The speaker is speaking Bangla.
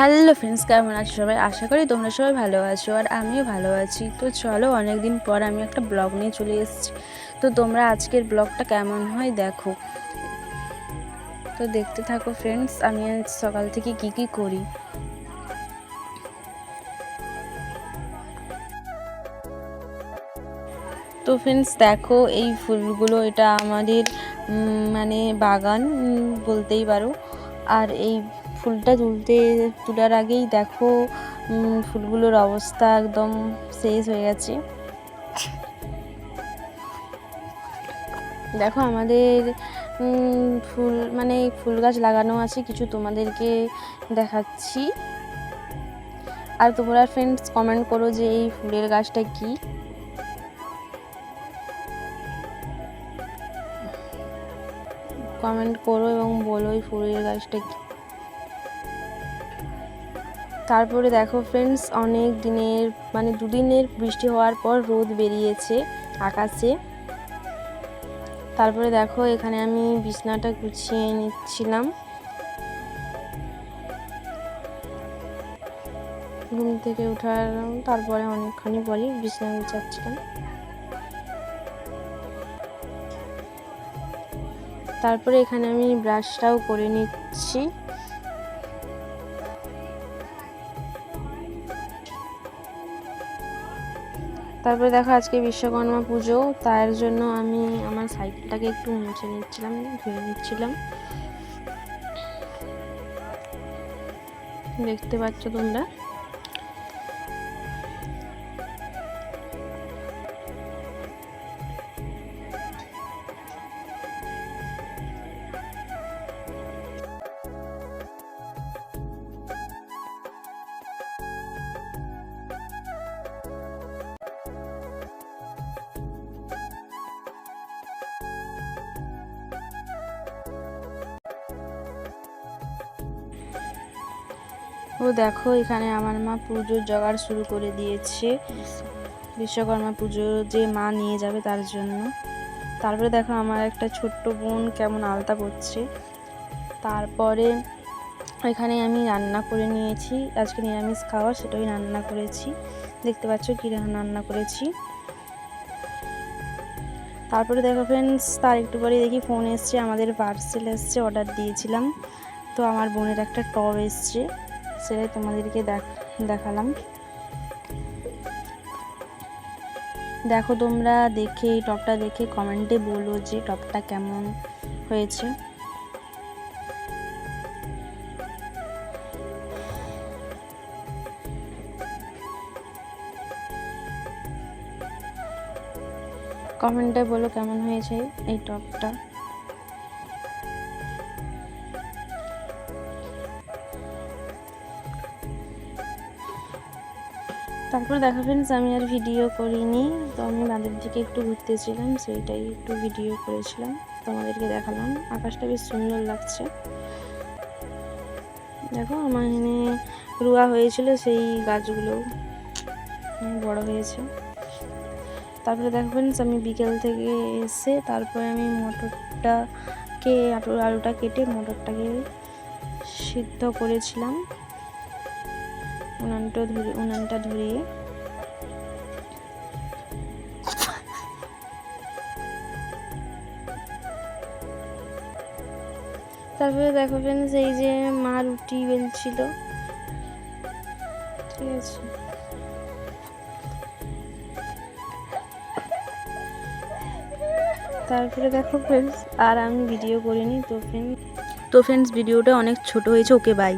হ্যালো ফ্রেন্ডস, কেমন আছো সবাই? আশা করি তোমরা সবাই ভালো আছো আর আমিও ভালো আছি। তো চলো অনেক দিন পর আমি একটা ব্লগ নিয়ে চলে এসেছি। তো তোমরা আজকের ব্লগটা কেমন হয় দেখো। তো দেখতে থাকো ফ্রেন্ডস, আমি আজ সকাল থেকে কি কি করি। তো ফ্রেন্ডস, দেখো এই ফুলগুলো, এটা আমাদের মানে বাগান বলতেই পারো। আর এই ফুলটা তুলতে, তোলার আগেই দেখো ফুলগুলোর অবস্থা একদম শেষ হয়ে গেছে। দেখো আমাদের ফুল মানে ফুল গাছ লাগানো আছে, কিছু তোমাদেরকে দেখাচ্ছি। আর তোমরা ফ্রেন্ডস কমেন্ট করো যে এই ফুলের গাছটা কী। কমেন্ট করো এবং বলো এই ফুলের গাছটা কি। তারপরে দেখো ফ্রেন্ডস অনেক দিনের মানে দুদিনের বৃষ্টি হওয়ার পর রোদ বেরিয়েছে আকাশে। তারপরে দেখো এখানে আমি বিছনাটা গুছিয়ে নিচ্ছিলাম। ঘুম থেকে ওঠার তারপরে অনেকখানি বলি বিছনা গুছাচ্ছিলাম। তারপরে এখানে আমি ব্রাশটাও করে নিচ্ছি। তারপরে দেখো আজকে বিশ্বকর্মা পুজো, তার জন্য আমি আমার সাইকেলটাকে একটু মুছে নিচ্ছিলাম, ধুয়ে নিচ্ছিলাম। দেখতে পাচ্ছ তোমরা? ও দেখো, এখানে আমার মা পুজোর জোগাড় শুরু করে দিয়েছে। বিশ্বকর্মা পুজো যে মা নিয়ে যাবে তার জন্য। তারপরে দেখো, আমার একটা ছোট্ট বোন কেমন আলতা করছে তারপরে এখানে আমি রান্না করে নিয়েছি। আজকে নিরামিষ খাওয়া, সেটাই রান্না করেছি। দেখতে পাচ্ছ কী রান্না করেছি। তারপরে দেখো ফ্রেন্ডস তার একটু পরে দেখি ফোন এসছে, আমাদের পার্সেল এসছে অর্ডার দিয়েছিলাম। তো আমার বোনের একটা টব এসছে। সেটাই তোমাদেরকে দেখালাম। দেখো তোমরা দেখে, এই টপটা দেখে কমেন্টে বলো যে টপটা কেমন হয়েছে। কমেন্টে বলো কেমন হয়েছে এই টপটা। তারপরে দেখা ফ্রেন্ডস আমি আর ভিডিও করিনি। তো আমি বাঁধের দিকে একটু ঘুরতেছিলাম, সেইটাই একটু ভিডিও করেছিলাম। তোমাদেরকে দেখালাম। আকাশটা বেশ সুন্দর লাগছে। দেখো, আমার এখানে রুয়া হয়েছিল, সেই গাছগুলো বড় হয়েছে। তারপরে দেখো ফ্রেন্ডস আমি বিকেল থেকে এসে তারপরে আমি মটরটাকে আলুটা কেটে মটরটাকে সিদ্ধ করেছিলাম। উনানটা ধরে উনানটা ধরিয়ে তারপরে দেখো ফ্রেন্ডস এই যে মা রুটি বেলছিল। ঠিক আছে। তারপরে দেখো ফ্রেন্ডস আর আমি ভিডিও করিনি, তো ফ্রেন্ড তো ফ্রেন্ডস ভিডিওটা অনেক ছোট হয়েছে, ওকে বাই